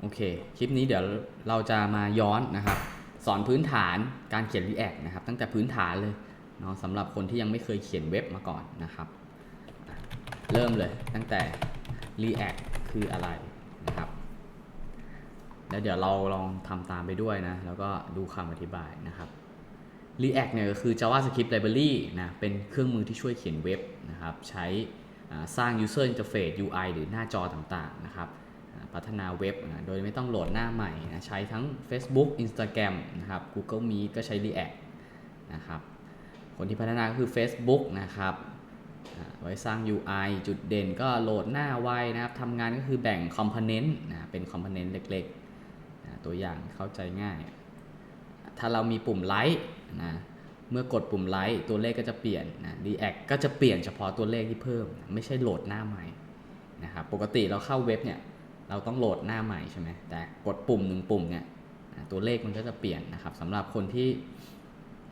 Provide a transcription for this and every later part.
โอเค คลิปนี้เดี๋ยวเราจะมาย้อนนะครับ สอนพื้นฐานการเขียน React นะครับ ตั้งแต่พื้นฐานเลยเนาะสำหรับคนที่ยังไม่เคยเขียนเว็บมาก่อนนะครับ เริ่มเลยตั้งแต่ React คืออะไรนะครับ แล้วเดี๋ยวเราลองทำตามไปด้วยนะ แล้วก็ดูคำอธิบายนะครับ React เนี่ยก็คือ JavaScript Library นะ เป็นเครื่องมือที่ช่วยเขียนเว็บนะครับ ใช้สร้าง User Interface UI หรือหน้าจอต่างๆนะครับ พัฒนาเว็บนะโดยไม่ต้องโหลดหน้าใหม่นะใช้ทั้ง Facebook Instagram นะครับ Google Meet ก็ใช้ React นะครับคนที่พัฒนาก็คือ Facebook นะครับไว้สร้าง UI จุดเด่นก็โหลดหน้าไวนะครับทำงานก็คือแบ่ง Component นะเป็น Component เล็กๆนะตัวอย่างเข้าใจง่าย ถ้าเรามีปุ่มไลค์นะเมื่อกดปุ่มไลค์ตัวเลขก็จะเปลี่ยนนะ React ก็จะเปลี่ยนเฉพาะตัวเลขที่เพิ่ม ไม่ใช่โหลดหน้าใหม่นะครับปกติเราเข้าเว็บเนี่ย เราต้องโหลดหน้าใหม่ใช่ไหมแต่กดปุ่มหนึ่งปุ่มเนี่ยตัวเลขมันก็จะเปลี่ยนนะครับสำหรับคนที่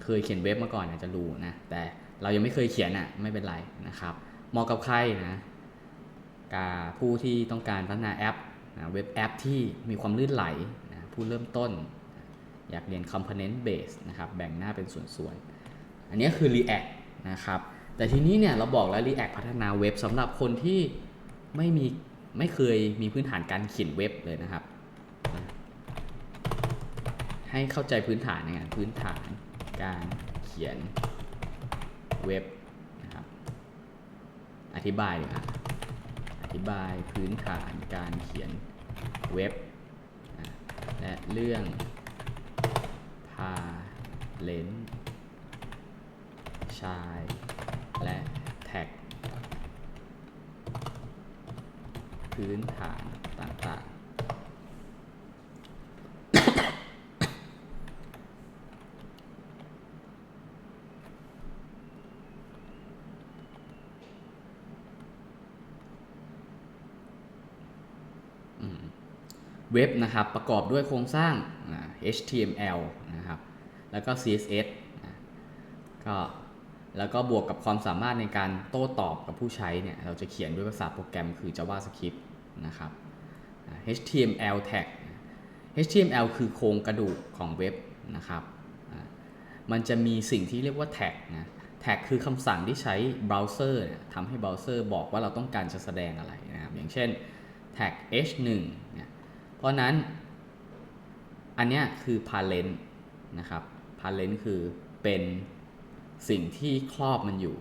เคยเขียนเว็บมาก่อนอาจจะรู้นะแต่เรายังไม่เคยเขียนอะไม่เป็นไรนะครับเหมาะกับใครนะกับผู้ที่ต้องการพัฒนาแอปนะเว็บแอปที่มีความลื่นไหลนะผู้เริ่มต้น อยากเรียน component base นะครับแบ่งหน้าเป็นส่วนๆ อันนี้คือ React นะครับแต่ทีนี้เนี่ยเราบอกแล้ว React พัฒนาเว็บสำหรับคนที่ไม่มี ไม่เคยมีพื้นฐานการเขียนเว็บเลยนะครับ ให้เข้าใจพื้นฐานในงานพื้นฐานการเขียนเว็บนะครับ อธิบายดีกว่าอธิบายพื้นฐานการเขียนเว็บ และเรื่องพาเลนชายและแท็ก พื้นฐานต่างๆ เว็บนะครับประกอบด้วยโครงสร้าง HTML นะครับ แล้วก็ CSS นะก็แล้วก็บวกกับความสามารถในการโต้ตอบกับผู้ใช้เนี่ย เราจะเขียนด้วยภาษาโปรแกรมคือ JavaScript นะครับ HTML tag HTML คือโครงกระดูกของเว็บนะครับ มันจะมีสิ่งที่เรียกว่า tag นะ tag คือคำสั่งที่ใช้เบราว์เซอร์ทำให้เบราว์เซอร์บอกว่าเราต้องการจะแสดงอะไรนะครับ อย่างเช่น tag h1 เนี่ยเพราะนั้น อันนี้คือ parent นะครับ parent คือเป็นสิ่งที่ครอบมันอยู่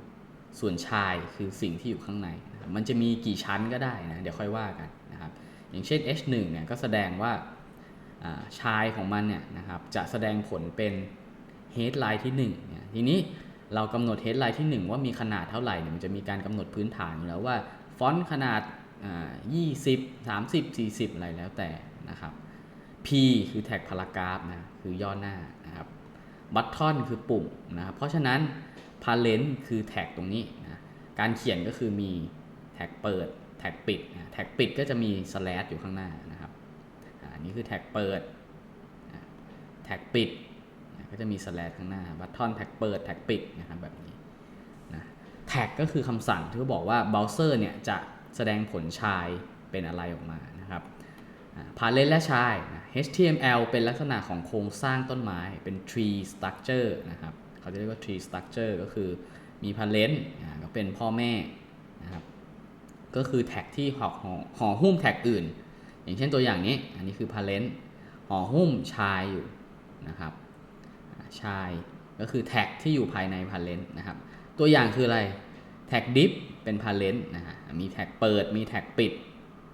ส่วนชายคือสิ่งที่อยู่ข้างใน มันจะมีกี่ชั้นก็ได้นะ เดี๋ยวค่อยว่ากันนะครับ อย่างเช่น h1 เนี่ยก็แสดงว่าชายของมันเนี่ยนะครับจะแสดงผลเป็น headline ที่1เนี่ยทีนี้เรากำหนด headline ที่ 1 ว่ามีขนาดเท่าไหร่เนี่ยมันจะมีการกำหนดพื้นฐานอยู่แล้วว่าฟอนต์ขนาดอ่า20 30 40 อะไรแล้วแต่นะครับ P คือแท็กพารากราฟนะคือย่อหน้านะครับบัตทอนคือปุ่มนะครับเพราะฉะนั้น parent คือแท็กตรงนี้นะการเขียนก็คือมี แท็กเปิด แท็กปิดแท็กปิดก็จะมี slash อยู่ข้างหน้านะครับอันนี้คือแท็กเปิด แท็กปิด ก็จะมี slash ข้างหน้าบัตทอนแท็กเปิด แท็กปิดนะครับแบบนี้นะแท็กก็คือคำสั่งที่บอกว่าเบราว์เซอร์เนี่ยจะแสดงผลชายเป็นอะไรออกมานะครับพาเลนและชายนะ HTML เป็นลักษณะของโครงสร้างต้นไม้ เป็น tree structure นะครับ เขาจะเรียกว่า tree structure ก็คือมีพาเลนก็เป็นพ่อแม่นะครับ ก็คือแท็กที่ห่อห่อห่อหุ้มแท็กอื่น อย่างเช่นตัวอย่างนี้ อันนี้คือพาเลนห่อหุ้มชายอยู่นะครับชายก็คือแท็กที่อยู่ภายในพาเลนนะครับ ตัวอย่างคืออะไรแท็ก div เป็นพาเลนนะฮะมีแท็กเปิดมีแท็กปิด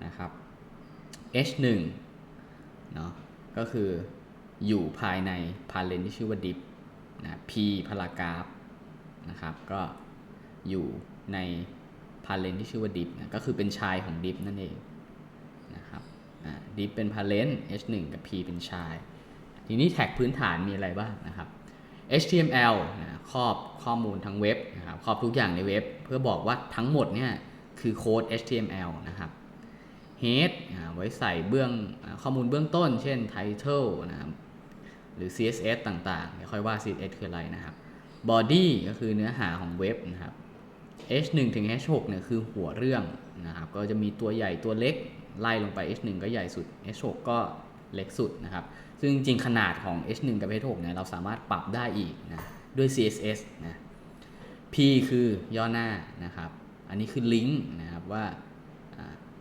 นะครับ h1 เนาะก็คืออยู่ภายในพาเลนที่ชื่อว่า div นะ p พารากราฟนะครับ ก็อยู่ใน พาเลนที่ชื่อว่า div นะก็คือเป็นชายของ div นั่นเองนะครับอ่า div เป็นพาเลน h1 กับ p เป็นชาย ทีนี้แท็กพื้นฐานมีอะไรบ้างนะครับ HTML นะครอบข้อมูลทั้งเว็บนะครับครอบทุกอย่างในเว็บ เพื่อบอกว่าทั้งหมดเนี่ยคือโค้ด HTML นะครับ head ไว้ใส่เบื้องข้อมูลเบื้องต้น เช่น title นะครับหรือ CSS ต่างๆเดี๋ยวค่อยว่า CSS คืออะไรนะครับ body ก็คือเนื้อหาของเว็บนะครับ h1 ถึง h6 เนี่ยคือหัวเรื่องนะครับก็จะมีตัวใหญ่ตัวเล็กไล่ลงไป H1 ก็ใหญ่สุด H6 ก็เล็กสุดนะครับ ซึ่งจริงขนาดของ H1 กับ H6 เนี่ยเราสามารถปรับได้อีกนะด้วย CSS นะ P คือย่อหน้านะครับ อันนี้คือลิงก์นะครับว่า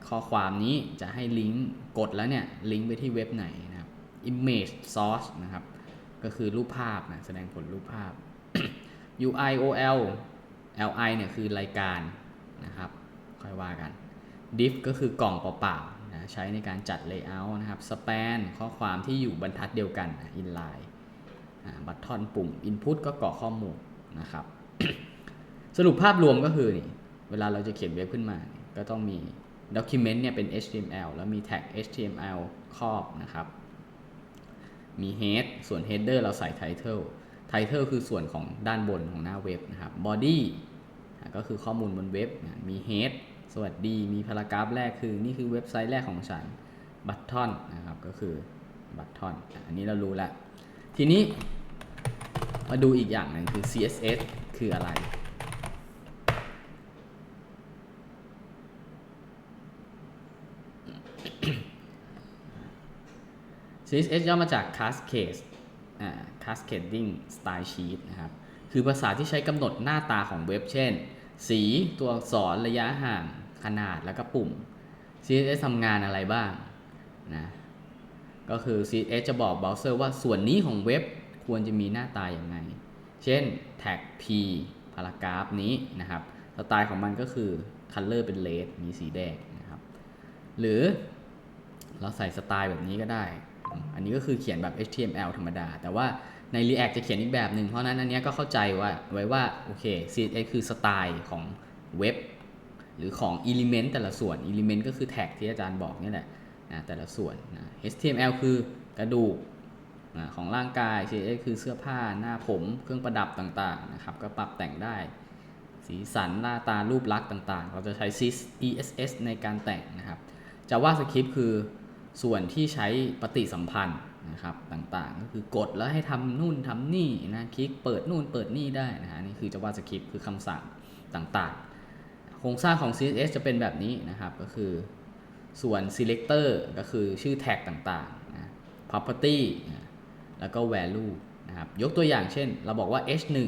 ข้อความนี้จะให้ลิงก์กดแล้วเนี่ยลิงก์ไปที่เว็บไหนนะครับ image source นะครับ ก็คือรูปภาพนะแสดงผลรูปภาพ UI OL LI เนี่ยคือรายการนะครับค่อยว่ากัน div ก็คือกล่องเปล่าๆนะใช้ในการจัด layout นะครับ span ข้อความที่อยู่บรรทัดเดียวกัน inline บัตทอนปุ่ม input ก็กรอกข้อมูลนะครับ สรุปภาพรวมก็คือนี่เวลาเราจะเขียนเว็บขึ้นมาเนี่ยก็ต้องมี document เนี่ยเป็น HTML แล้วมี tag HTML ครอบนะครับ มี head ส่วน header เราใส่ title title คือส่วนของด้านบนของหน้าเว็บนะครับ body อะก็คือข้อมูลบนเว็บมี head สวัสดี มีพารากราฟแรกคือ นี่คือเว็บไซต์แรกของฉัน button นะครับ ก็คือ button อะอันนี้เรารู้แล้ว ทีนี้มาดูอีกอย่างหนึ่งคือ CSS คืออะไร CSS ย่อมาจาก Cascade Cascading Style Sheet นะครับ คือภาษาที่ใช้กำหนดหน้าตาของเว็บ เช่น สีตัวอักษรระยะห่างขนาดแล้วก็ปุ่ม CSS ทำงานอะไรบ้างนะก็คือ CSS จะบอกเบราว์เซอร์ว่าส่วนนี้ของเว็บควรจะมีหน้าตาอย่างไง เช่น tag p พารากราฟนี้นะครับสไตล์ของมันก็คือ color เป็น red มีสีแดงนะครับ หรือเราใส่สไตล์แบบนี้ก็ได้ อันนี้ก็คือเขียนแบบ HTML ธรรมดา แต่ว่าใน React จะเขียนอีกแบบหนึ่งเพราะนั้นอันนี้ก็เข้าใจว่าไว้ว่าโอเค CSS คือสไตล์ของเว็บ หรือของ element แต่ละส่วน element ก็คือแท็กที่อาจารย์บอกนี่แหละนะแต่ละส่วนนะ HTML คือกระดูกนะของร่างกาย CSS คือเสื้อผ้าหน้าผมเครื่องประดับต่างๆนะครับก็ปรับแต่งได้ สีสันหน้าตารูปลักษณ์ต่างๆ เราจะใช้ CSS ในการแต่งนะครับ JavaScript คือ ส่วนที่ใช้ปฏิสัมพันธ์นะครับต่างๆ ก็คือกดแล้วให้ทำนู่นทำนี่นะคลิกเปิดนู่นเปิดนี่ได้นะฮะนี่คือ JavaScript คือคำสั่งต่างๆ โครงสร้างของ CSS จะเป็นแบบนี้นะครับก็คือส่วน selector ก็คือชื่อแท็กต่างๆนะ property แล้วก็ value นะครับยกตัวอย่างเช่น เราบอกว่า h1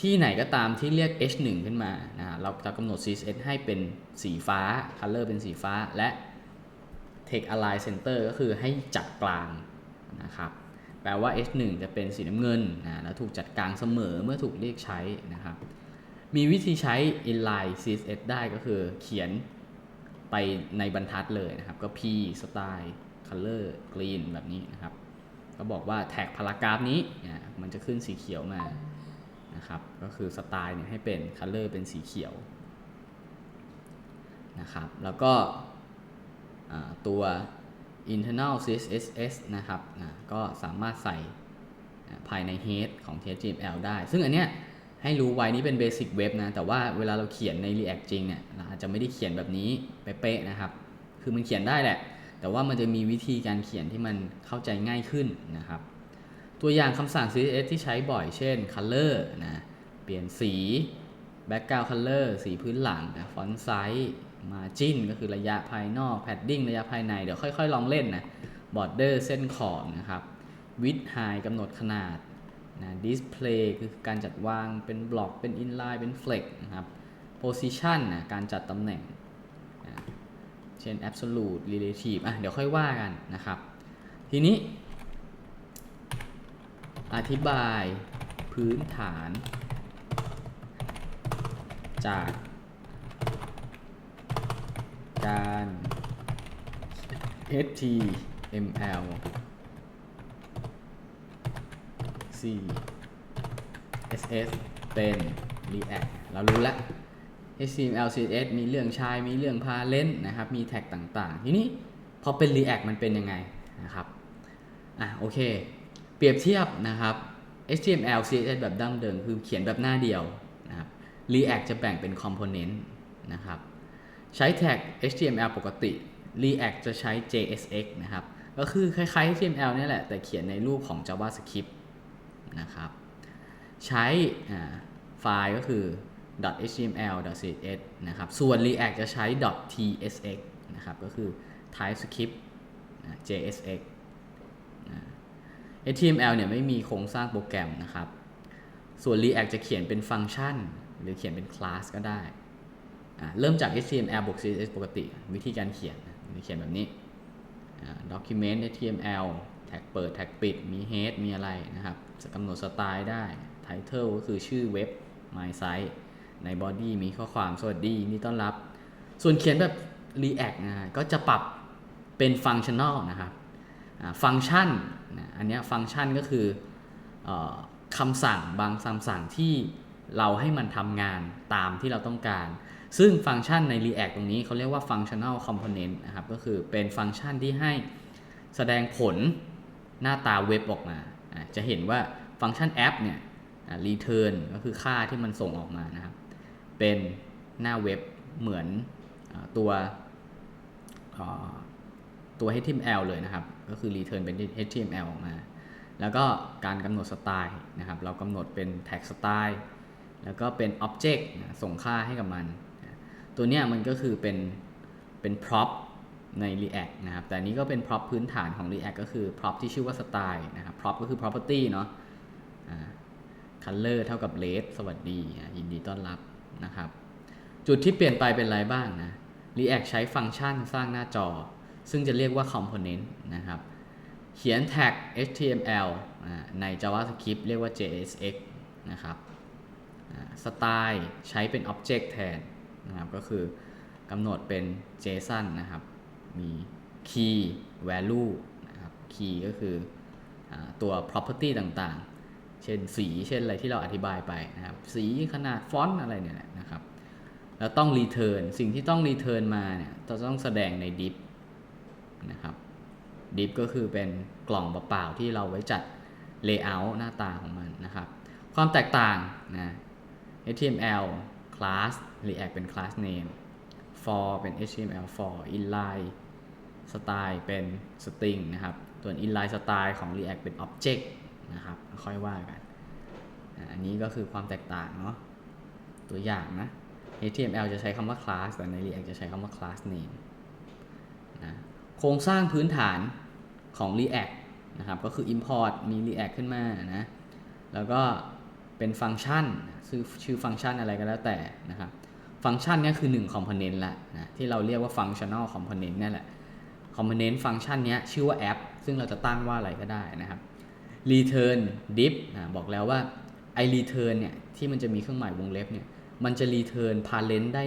ที่ไหนก็ตามที่เรียก h1 ขึ้นมานะฮะเราจะกำหนด CSS ให้เป็นสีฟ้า color เป็นสีฟ้าและ take align center ก็คือให้จัดกลางนะครับแปลว่า h1 จะเป็นสีน้ำเงินนะแล้วถูกจัดกลางเสมอเมื่อถูกเรียกใช้นะครับ มีวิธีใช้ inline CSS ได้ก็คือเขียนไปในบรรทัดเลยนะครับ ก็ p style color green แบบนี้นะครับ ก็บอกว่าแท็กพารากราฟนี้นะมันจะขึ้นสีเขียวมานะครับ ก็คือสไตล์เนี่ยให้เป็น color เป็นสีเขียวนะครับ แล้วก็ ตัว internal CSS นะครับนะก็สามารถใส่ภายใน head ของ HTML ได้ ซึ่งอันเนี้ยให้รู้ไว้นี่เป็นเบสิกเว็บนะ แต่ว่าเวลาเราเขียนใน React จริงเนี่ยเราอาจจะไม่ได้เขียนแบบนี้เป๊ะๆนะครับ คือมันเขียนได้แหละ แต่ว่ามันจะมีวิธีการเขียนที่มันเข้าใจง่ายขึ้นนะครับ ตัวอย่างคำสั่ง CSS ที่ใช้บ่อยเช่น color นะ เปลี่ยนสี background color สีพื้นหลังนะ font size margin ก็คือระยะภายนอก padding ระยะภายใน เดี๋ยวค่อย ๆ ลองเล่นนะ border เส้นขอบนะครับ width high กำหนดขนาดนะ display คือการจัดวางเป็นบล็อกเป็น inline เป็น flex นะครับ position นะการจัดตำแหน่งนะเช่น absolute relative อะเดี๋ยวค่อยว่ากันนะครับ ทีนี้ อธิบายพื้นฐาน จาก การ HTML CSS เป็น React เรารู้แล้ว HTML CSS มีเรื่องชาย มีเรื่องพาเลนนะครับ มีแท็กต่างๆ ทีนี้พอเป็น React มันเป็นยังไงนะครับ อะโอเค เปรียบเทียบนะครับ HTML CSS แบบดั้งเดิมคือเขียนแบบหน้าเดียวนะครับ React จะแบ่งเป็น Component นะครับ ใช้แท็ก HTML ปกติ React จะใช้ JSX นะครับ ก็คือคล้ายๆ HTML เนี่ยแหละ แต่เขียนในรูปของ JavaScript นะครับ ใช้ไฟล์ก็คือ .html .css นะครับ ส่วน React จะใช้ .tsx นะครับ ก็คือ TypeScript JSX HTML เนี่ยไม่มีโครงสร้างโปรแกรมนะครับ ส่วน React จะเขียนเป็นฟังก์ชัน หรือเขียนเป็นคลาสก็ได้ เริ่มจาก HTML บวก CSS ปกติ วิธีการเขียนเขียนแบบนี้ document HTML แท็กเปิดแท็กปิด มี head มีอะไรนะครับกำหนดสไตล์ได้ title ก็คือชื่อเว็บ my site ใน body มีข้อความสวัสดียินดีต้อนรับ ส่วนเขียนแบบ React นะก็จะปรับเป็นฟังชั่น a ลนะครับฟังก์ชันอันนี้ยฟังก์ชันก็คืออคำสั่งบางคำสั่งที่เราให้มันทำงานตามที่เราต้องการ ซึ่งฟังก์ชันใน React ตรงนี้เขาเรียกว่า functional component นะครับ ก็คือเป็นฟังก์ชันที่ให้แสดงผลหน้าตาเว็บออกมา จะเห็นว่าฟังก์ชันแอปเนี่ย return ก็คือค่าที่มันส่งออกมานะครับ เป็นหน้าเว็บเหมือนตัวตัว HTML เลยนะครับ ก็คือ return เป็น HTML ออกมา แล้วก็การกำหนดสไตล์นะครับ เรากำหนดเป็น tag style แล้วก็เป็น object ส่งค่าให้กับมัน ตัวเนี้ยมันก็คือเป็นเป็น prop ใน React นะครับ แต่นี้ก็เป็น prop พื้นฐานของ React ก็คือ prop ที่ชื่อว่า style นะครับ prop ก็คือ property เนาะ color เท่ากับ red สวัสดี ยินดีต้อนรับนะครับ จุดที่เปลี่ยนไปเป็นอะไรบ้างนะ React ใช้ฟังก์ชันสร้างหน้าจอ ซึ่งจะเรียกว่า component นะครับ เขียนแท็ก HTML ใน JavaScript เรียกว่า JSX นะครับ สไตล์ใช้เป็น Object แทน นะครับก็คือกำหนดเป็น JSON นะครับ มี Key Value นะครับ Key ก็คืออตัว property ต่างๆ เช่นสีเช่นอะไรที่เราอธิบายไปนะครับ สีขนาดฟอนต์อะไรเนี่ยนะครับ แล้วต้อง return สิ่งที่ต้อง return มาเนี่ยเราต้องแสดงใน div นะครับ div ก็คือเป็นกล่องเปล่าๆที่เราไว้จัด layout หน้าตาของมันนะครับ ความแตกต่างนะ HTML class React เป็น class name for เป็น HTML for inline style เป็น string นะครับ ส่วน inline style ของ React เป็น object นะครับ ค่อยว่ากัน อันนี้ก็คือความแตกต่างเนาะ ตัวอย่างนะ HTML จะใช้คำว่า class แต่ใน React จะใช้คำว่า class name นะโครงสร้างพื้นฐานของ React นะครับ ก็คือ import มี React ขึ้นมานะ แล้วก็ เป็นฟังก์ชันชื่อชื่อฟังก์ชันอะไรก็แล้วแต่นะครับฟังก์ชันนี้คือ1 component ละนะที่เราเรียกว่า functional component นี่แหละ component ฟังก์ชันนี้ชื่อว่า app ซึ่งเราจะตั้งว่าอะไรก็ได้นะครับ return div นะบอกแล้วว่าไอ return เนี่ยที่มันจะมีเครื่องหมายวงเล็บเนี่ยมันจะ return parent ได้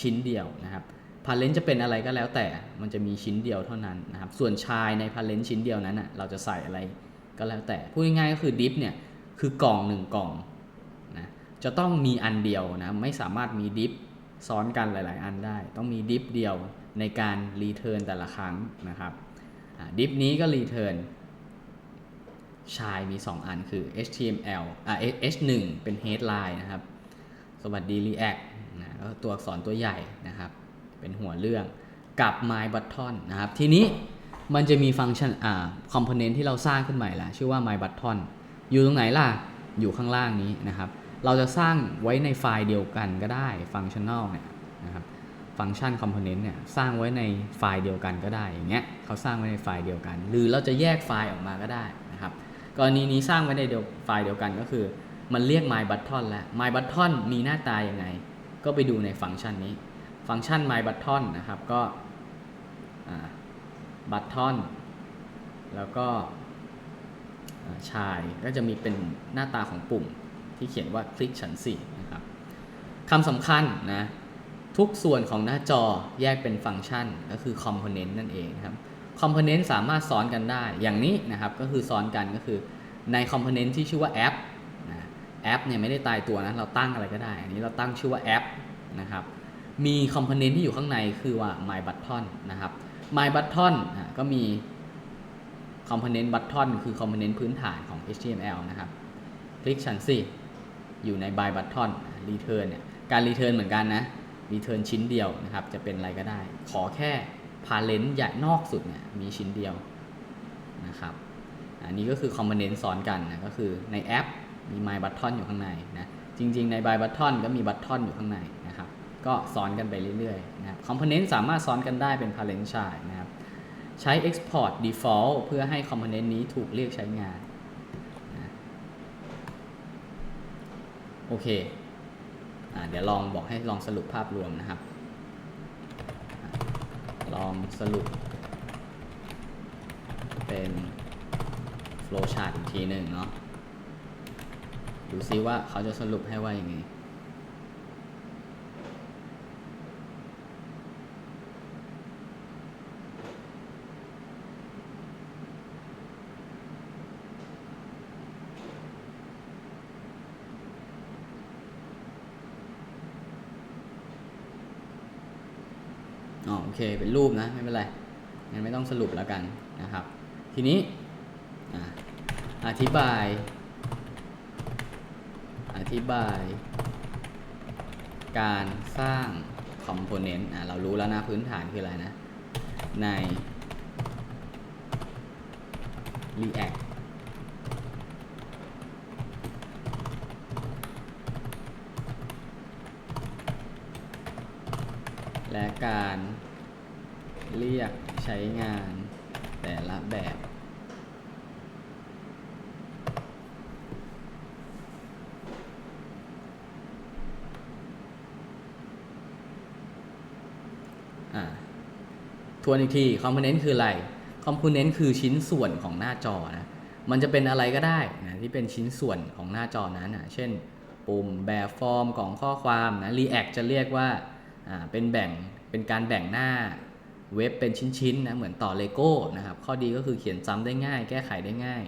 ชิ้นเดียวนะครับ parent จะเป็นอะไรก็แล้วแต่มันจะมีชิ้นเดียวเท่านั้นนะครับส่วนชายใน parent ชิ้นเดียวนั้นนะเราจะใส่อะไรก็แล้วแต่พูดง่ายๆก็คือ div เนี่ย คือกล่องหนึ่งกล่องนะจะต้องมีอันเดียวนะไม่สามารถมี div ซ้อนกันหลาย ๆ อันได้ ต้องมี div เดียวในการ return แต่ละครั้งนะครับดิฟนี้ก็ return ชายมี 2 อันคือ HTML อ่า H1 เป็น headline นะครับ สวัสดี React นะก็ตัวอักษรตัวใหญ่นะครับ เป็นหัวเรื่องกับ my button นะครับ ทีนี้มันจะมีฟังก์ชันอ่า component ที่เราสร้างขึ้นใหม่ละชื่อว่า my button อยู่ตรงไหนล่ะ อยู่ข้างล่างนี้นะครับ เราจะสร้างไว้ในไฟล์เดียวกันก็ได้ functional เนี่ยนะครับฟังก์ชันคอมโพเนนต์เนี่ยสร้างไว้ในไฟล์เดียวกันก็ได้อย่างเงี้ยเขาสร้างไว้ในไฟล์เดียวกัน หรือเราจะแยกไฟล์ออกมาก็ได้นะครับกรณีนี้สร้างไว้ในเดียวไฟล์เดียวกันก็คือ มันเรียก my button แล้ว my button มีหน้าตายังไง ก็ไปดูในฟังก์ชันนี้ ฟังก์ชัน my button นะครับก็อ่า button แล้วก็ ชายก็จะมีเป็นหน้าตาของปุ่มที่เขียนว่าคลิกชั้น4นะครับคำสำคัญนะทุกส่วนของหน้าจอแยกเป็นฟังก์ชันก็คือ component นั่นเองครับ component สามารถซ้อนกันได้ อย่างนี้นะครับก็คือซ้อนกันก็คือใน component ที่ชื่อว่าแอปนะแอปเนี่ยไม่ได้ตายตัวนะเราตั้งอะไรก็ได้ อันนี้เราตั้งชื่อว่าแอปนะครับมี component ที่อยู่ข้างในคือว่า my button นะครับ my button อะก็มี component button คือ component พื้นฐานของ HTML นะครับ คลิกชั้นสิ อยู่ใน by button return เนี่ย การ return เหมือนกันนะ return ชิ้นเดียวนะครับ จะเป็นอะไรก็ได้ ขอแค่ parent ใหญ่นอกสุดเนี่ย มีชิ้นเดียวนะครับ อันนี้ก็คือ component ซ้อนกันนะ ก็คือในแอปมี my button อยู่ข้างในนะ จริง ๆ ใน by button ก็มี button อยู่ข้างในนะครับ ก็ซ้อนกันไปเรื่อยๆนะครับ component สามารถซ้อนกันได้เป็น parent child นะครับ ใช้ export default เพื่อให้ component นี้ถูกเรียกใช้งาน โอเคอเดี๋ยวลองบอกให้ลองสรุปภาพรวมนะครับ ลองสรุป เป็น flow chart อีกทีหนึ่งเนาะ ดูซิว่าเขาจะสรุปให้ว่าอย่างไง อ๋อโอเคเป็นรูปนะไม่เป็นไรงั้นไม่ต้องสรุปแล้วกันนะครับ ทีนี้อธิบาย อธิบาย การสร้างคอมโพเนนต์อะเรารู้แล้วนะพื้นฐานคืออะไรนะ ใน React และการเรียกใช้งานแต่ละแบบอ่าทวนอีกทีคอมโพเนนต์คืออะไรคอมโพเนนต์คือชิ้นส่วนของหน้าจอนะ มันจะเป็นอะไรก็ได้นะที่เป็นชิ้นส่วนของหน้าจอนั้นนะเช่น ปุ่มแบบฟอร์มของข้อความนะ React จะเรียกว่า อ่าเป็นแบ่งเป็นการแบ่งหน้าเว็บเป็นชิ้นๆนะเหมือนต่อเลโก้นะครับข้อดีก็คือเขียนซ้ำได้ง่าย แก้ไขได้ง่าย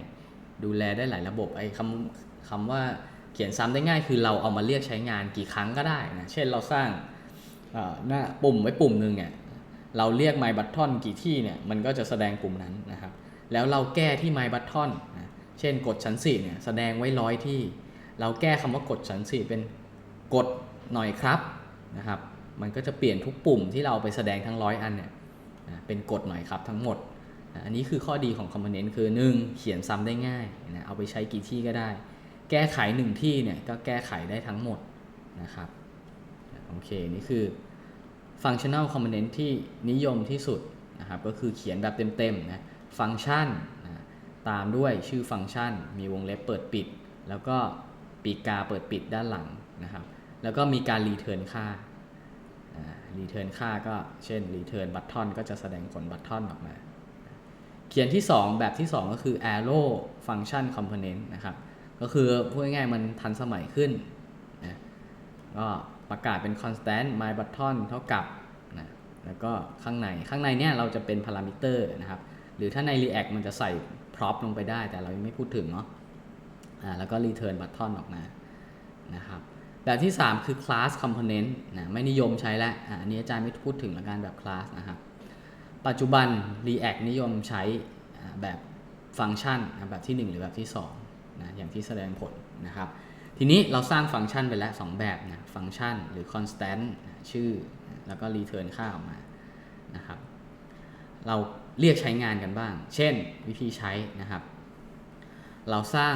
ดูแลได้หลายระบบไอ้คำคำว่าเขียนซ้ำได้ง่ายคือเราเอามาเรียกใช้งานกี่ครั้งก็ได้นะเช่นเราสร้างหน้าปุ่มไว้ปุ่มหนึ่งเนี่ยเราเรียก my button กี่ที่เนี่ยมันก็จะแสดงปุ่มนั้นนะครับ แล้วเราแก้ที่ my button นะเช่นกดชั้น4เนี่ยแสดงไว้ร้อยที่ เราแก้คำว่ากดชั้น4เป็นกดหน่อยครับนะครับ มันก็จะเปลี่ยนทุกปุ่มที่เราไปแสดงทั้งร้อยอันเนี่ยเป็นกดหน่อยครับทั้งหมด อันนี้คือข้อดีของ component คือ 1. เขียนซ้ำได้ง่ายนะเอาไปใช้กี่ที่ก็ได้ แก้ไข 1 ที่เนี่ยก็แก้ไขได้ทั้งหมดนะครับโอเค นี่คือ functional component ที่นิยมที่สุดนะครับก็คือเขียนแบบเต็มๆนะฟังก์ชันนะตามด้วยชื่อฟังก์ชัน มีวงเล็บเปิดปิด แล้วก็ปีกาเปิดปิดด้านหลังนะครับแล้วก็มีการ return ค่า return ค่าก็เช่น return button ก็จะแสดงผล button ออกมา เขียนที่ 2 แบบที่ 2 ก็คือ arrow function component นะครับ ก็คือพูดง่ายๆมันทันสมัยขึ้นนะก็ประกาศเป็น constant my button เท่ากับนะแล้วก็ข้างในข้างในเนี่ยเราจะเป็น parameter นะครับ หรือถ้าใน React มันจะใส่ prop ลงไปได้ แต่เรายังไม่พูดถึงเนาะอ่าแล้วก็ return button ออกมานะครับ แบบที่ 3 คือ class component นะไม่นิยมใช้แล้วอ่าอันนี้อาจารย์ไม่พูดถึงละกันแบบ class นะครับ ปัจจุบัน React นิยมใช้แบบฟังก์ชันแบบที่ 1 หรือแบบที่2นะอย่างที่แสดงผลนะครับ ทีนี้เราสร้างฟังก์ชันไปแล้ว 2 แบบนะฟังก์ชันหรือ constant ชื่อแล้วก็ return ค่าออกมานะครับ เราเรียกใช้งานกันบ้าง เช่นวิธีใช้นะครับ เราสร้าง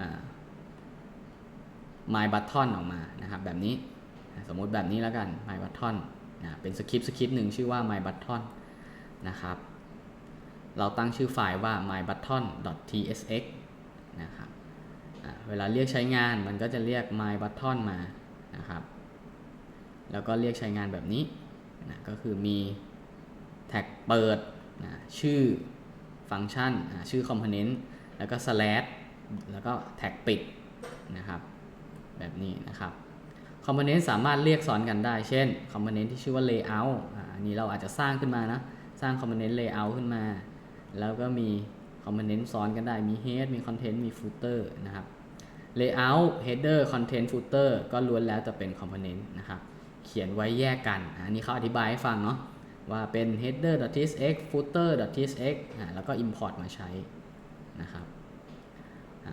อ่า my button ออกมานะครับแบบนี้สมมุติแบบนี้แล้วกัน my button นะเป็นสคริปต์สคริปต์หนึ่งชื่อว่า my button นะครับเราตั้งชื่อไฟล์ว่า my button tsx นะครับเวลาเรียกใช้งานมันก็จะเรียก my button มานะครับแล้วก็เรียกใช้งานแบบนี้นะก็คือมีแท็กเปิดนะชื่อฟังก์ชันชื่อ component แล้วก็ slash แล้วก็แท็กปิดนะครับ แบบนี้นะครับคอมโพเนนต์สามารถเรียกซ้อนกันได้ เช่นคอมโพเนนต์ที่ชื่อว่า layout อันนี้เราอาจจะสร้างขึ้นมานะ สร้างคอมโพเนนต์ layout ขึ้นมา แล้วก็มีคอมโพเนนต์ซ้อนกันได้ มี head มี content มี footer นะครับ layout header content footer ก็ล้วนแล้วแต่เป็นคอมโพเนนต์นะครับ เขียนไว้แยกกัน อันนี้เขาอธิบายให้ฟังเนาะ ว่าเป็น header.tsx footer.tsx แล้วก็ import มาใช้นะครับ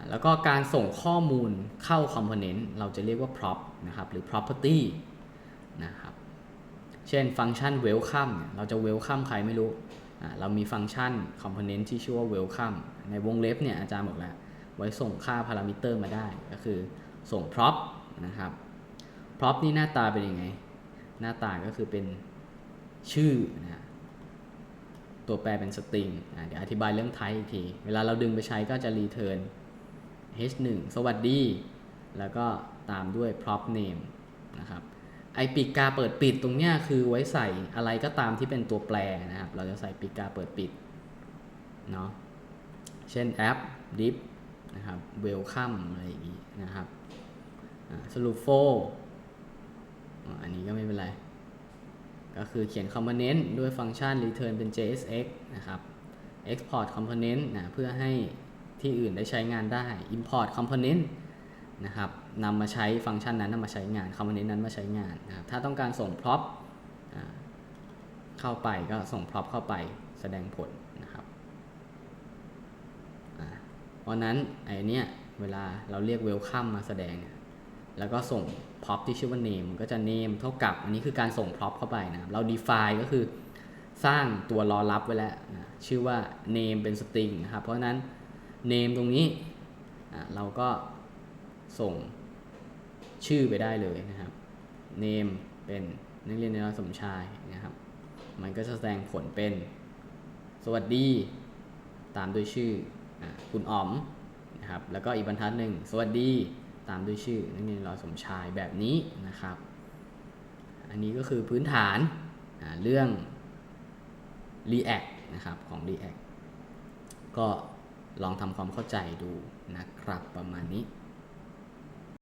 แล้วก็การส่งข้อมูลเข้า component เราจะเรียกว่า prop นะครับหรือ property นะครับเช่นฟังก์ชัน welcome เนี่ยเราจะ welcome ใครไม่รู้เรามีฟังก์ชัน component ที่ชื่อว่า welcome ในวงเล็บเนี่ยอาจารย์บอกแล้ว ไว้ส่งค่า parameter มาได้ ก็คือส่ง prop นะครับ prop นี่หน้าตาเป็นยังไง หน้าตาก็คือเป็นชื่อนะตัวแปรเป็นสตริงเดี๋ยวอธิบายเรื่องไทป์อีกที เวลาเราดึงไปใช้ก็จะ return h1 สวัสดี แล้วก็ตามด้วย prop name นะครับไอปีกกาเปิดปิดตรงเนี้ยคือไว้ใส่อะไรก็ตามที่เป็นตัวแปรนะครับ เราจะใส่ปีกกาเปิดปิดเนาะเช่นแอป div นะครับ welcome อะไรอย่างนี้นะครับสรุปโฟอันนี้ก็ไม่เป็นไร ก็คือเขียน component ด้วยฟังก์ชัน return เป็น JSX นะครับ export component นะเพื่อให้ ที่อื่นได้ใช้งานได้ import component นะครับนำมาใช้ฟังก์ชันนั้นนำมาใช้งาน component นั้นมาใช้งานนะครับถ้าต้องการส่ง prop เข้าไปก็ส่ง prop เข้าไปแสดงผลนะครับเพราะนั้นไอเนี้ยเวลาเราเรียก welcome มาแสดง แล้วก็ส่ง prop ที่ชื่อว่า name ก็จะ name เท่ากับ อันนี้คือการส่ง prop เข้าไปนะครับเรา define ก็คือสร้างตัวรอรับไว้แล้วนะชื่อว่า name เป็น string นะครับเพราะนั้น name ตรงนี้เราก็ส่งชื่อไปได้เลยนะครับ name เป็นนักเรียนในร้อยสมชายนะครับ มันก็จะแสดงผลเป็นสวัสดี ตามด้วยชื่ออคุณอ๋อมนะครับ แล้วก็อีกบรรทัดหนึ่งสวัสดีตามด้วยชื่อนักเรียนนร้อยสมชายแบบนี้นะครับ อันนี้ก็คือพื้นฐานเรื่อง React นะครับของ React ก็ ลองทำความเข้าใจดูนะครับประมาณนี้